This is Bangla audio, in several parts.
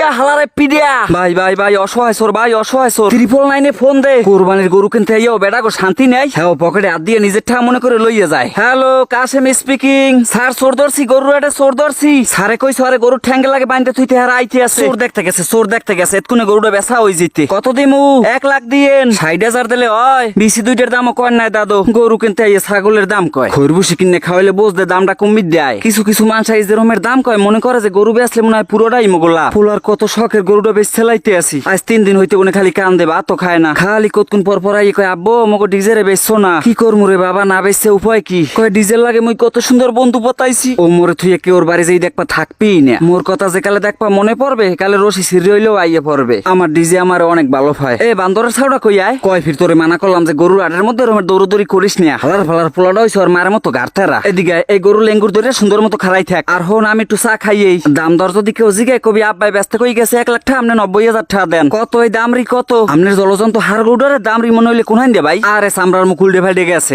পিডিয়া হালারে পিডিয়া। ভাই ভাই ভাই অসহায় সোর ভাই অসহায় সোর। ত্রিপল নাইনে ফোন দে। কোরবানির গরু কিনতে আইও বেটা গো শান্তি নেই। হ্যাঁ পকেটে হাত দিয়ে নিজের ঠা মনে করে লইয়ে যায়। হ্যালো কাশেম স্পিকিং স্যার সোর ধরছি গরু এটা সোর ধরছি। সারে কই সরে গরু ঠ্যাঙ্গে লাগে বাইন্দে তুই হারা আইতে আছে। সোর দেখতে গেছে সোর দেখতে গেছে এতক্ষণে গরুটা বেচা হই যেতে কত দিমু? এক লাখ দিয়েন। ষাট হাজার দিলে হয়। বিসি দুইটার দামও কয় নাই দাদু। গরু কিনতে আইয়ে ছাগলের দাম কয়। খৈরবুসি কিনে খাওয়াইলে বুঝতে দামটা কমিয়ে দেয়। কিছু কিছু মানুষ এই রমের দাম কয়। মনে করে যে গরু বেচলে মনে হয় পুরোটাই মোগলা। ফুলার কত শখের গরুটা বেশ ছেলাইতে আসি আজ তিন দিন হইতে উনি খালি কান দেবা তো খায় না। খালি কতক্ষণ পর পর আইয়ে কয়, আব্বো মগো ডিজেরে বেচছো না। কি করমু রে বাবা, না বেচছে উপায় কি? কয়, ডিজেল লাগে, মুই কত সুন্দর বন্ধু পতাইছি। ও মোরে থুয়ে কে ওর বাড়ি যেই দেখবা থাকবেই না। মোর কথা যে কালে দেখবা মনে পড়বে, কালে রশি সিরি হইলেও আইয়ে পড়বে। আমার ডিজে আমার অনেক ভালো পায়। এ, বান্দরের ছাউটা কই আয়? কয়, ফির তোরে মানা করলাম যে গরুর আটের মধ্যে রমের দৌড়দৌড়ি করিস না। হালার ফালার পোলাটা হইছে ওর মায়ের মতো গার্থারা এদিকে এই গরু লেঙ্গুর ধরে সুন্দর মতো খারাই থাক। আর হন, আমি একটু চা খাইয়েই। দাম দর যদি কেউ জিগায়, কবি আব্বাই ব্যস্ত কই গেছে? এক লাখ আপনি নব্বই হাজার টাকা দেন। কত এই কত? আপনার জলজন্ত হার গৌডারে দামরি মনে হইলে কোনহাইন দে আরে সামরার মুকুল ডে ভাই গেছে।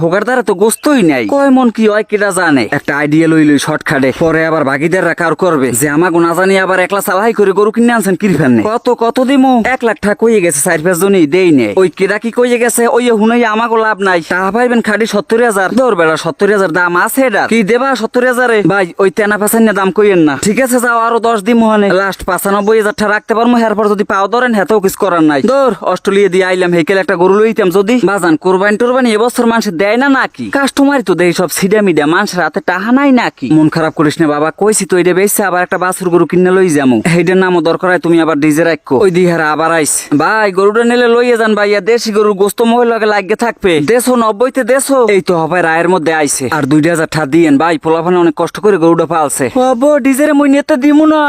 হোগার দ্বারা তো গোস্তই নাই। কয় মন কি হয় কেটা জানে? একটা আইডিয়া লই লই পরে আবার বাকিদের কার করবে? যে আমাকে না জানি আবার একলা চালাই করে গরু কিনে আনছেন কিরফেন কত কত দিমু? এক লাখ টাকা কইয়ে গেছে, চার পাঁচ জনই দেই নে। ওই কেরা কি কইয়ে গেছে? ওই হুনাই আমাকে লাভ নাই। টাকা পাইবেন খাটি সত্তর হাজার। দৌড় বেড়া, সত্তর হাজার দাম আছে এটা কি দেবা সত্তর হাজারে? ভাই, ওই তেনা পেছান দাম কইেন না। ঠিক আছে, যাও আরও দশ দিন মহানে লাস্ট পাঁচানব্বই হাজার টাকা রাখতে পারব এরপর যদি পাও ধরেন, হেতেও কিছু করার নাই। দৌড় অস্ট্রেলিয়া দিয়ে আইলাম হেকেল একটা গরু লইতাম যদি বাজান কোরবানি টোরবানি এবছর মানুষ দেয় না নাকি? কাস্টমারই তো দেয় সব সিডা মিডিয়া মানুষের হাতে টাহা নাই নাকি? মন খারাপ করিস না বাবা, কইছি তো এটা বেচছে, আবার একটা বাছুর গরু কিনে লই যামু। সেইটার নামও দরকার হয়, তুমি আবার ডিজে রাখো। ওই দিহারা আবার আইস। ভাই, গরুটা নিলে লইয়ে যান ভাইয়া, দেশি গরু গোস্ত মহিলাকে লাগিয়ে থাকবে। দেশো, নব্বইতে দেশো। এই তো হবে রায়ের মধ্যে আইছে। আর দুইটা হাজার ঠা দিয়েন, ভাই পোলাফানে অনেক কষ্ট করে গরুটা পালছে। ডিজেরে মই নিতে দিমু না।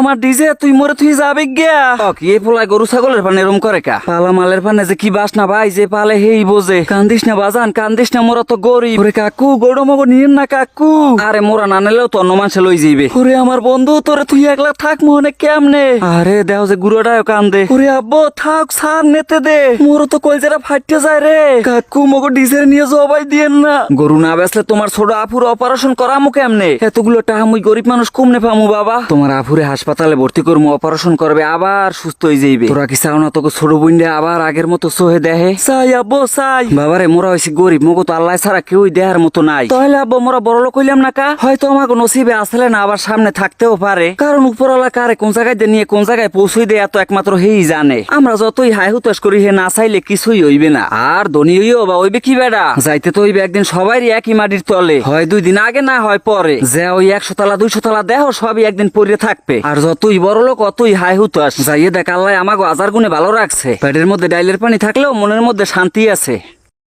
আমার ডিজে তুই মরে তুই যাবে গিয়া। কি এই পোলায় গরু ছাগলের পানে এরম করে কা? পালা মালের পানে যে কি বাস না ভাই যে পালে হেই বোঝে। কান্দিস না বাজান কান্দিস না মোরা তো গরিব। ওরে কাকু গরু মগো নিয়েন না কাকু। আরে মোরা না নিলেও তো অন্য মানুষে লই যাইবে। ওরে আমার বন্ধু তোরে তুই একলা থাক মনে কেমনে? আরে দেহ যে গুড়াটাও কান্দে। ওরে আব্বো থাক সার নেতে দে। মোর তো কলজারা ফাটতে যায় রে। কাকু মগো ডিজের নিয়ে জবাই দিয়েন না। গরু না বেসলে তোমার ছোট আফুর অপারেশন করামু কেমনে? এতগুলো টাকা মুই গরিব মানুষ কমনে পামু বাবা। তোমার আফুরে হাসপাতালে ভর্তি করমু অপারেশন করবে আবার সুস্থ হয়ে যাইবে। তোরা কি চাও না তোকে ছোট বইন্ডে আবার আগের মতো সোহে দেহে চাই আব্বো চাই। বাবারে মোরা হয়েছে গরিব মগো তো আল্লাহ ছাড়া কেউই দেহার মতো নাই। তাহলে আব্বো মোরা বড় লোক হইলাম না কা? হয়তো আমাকে নসিবে আসলে না আবার সামনে থাকতেও পারে। কারণ উপরওয়ালা কারে কোন জায়গায় দিয়ে নিয়ে কোন জায়গায় পৌঁছই দেয় এত একমাত্র হেই জানে। আমরা যতই হাই হুতাশ করি হে না চাইলে কিছুই হইবে না। আর ধনী হইও বা হইবে কি বেড়া যাইতে তো হইবে একদিন সবারই একই মাটির তলে। হয় দুই দিন আগে না হয় পরে। যে ওই একশো তালা দুইশো তালা দেহ সবই একদিন পরে থাকবে। আর যতই বড় লোক, অতই হাই হুতাশ যাইয়ে দেখ আল্লাহ আমাকে আজার গুনে ভালো রাখছে। পেটের মধ্যে ডাইলের পানি থাকলেও মনের মধ্যে শান্তি আছে।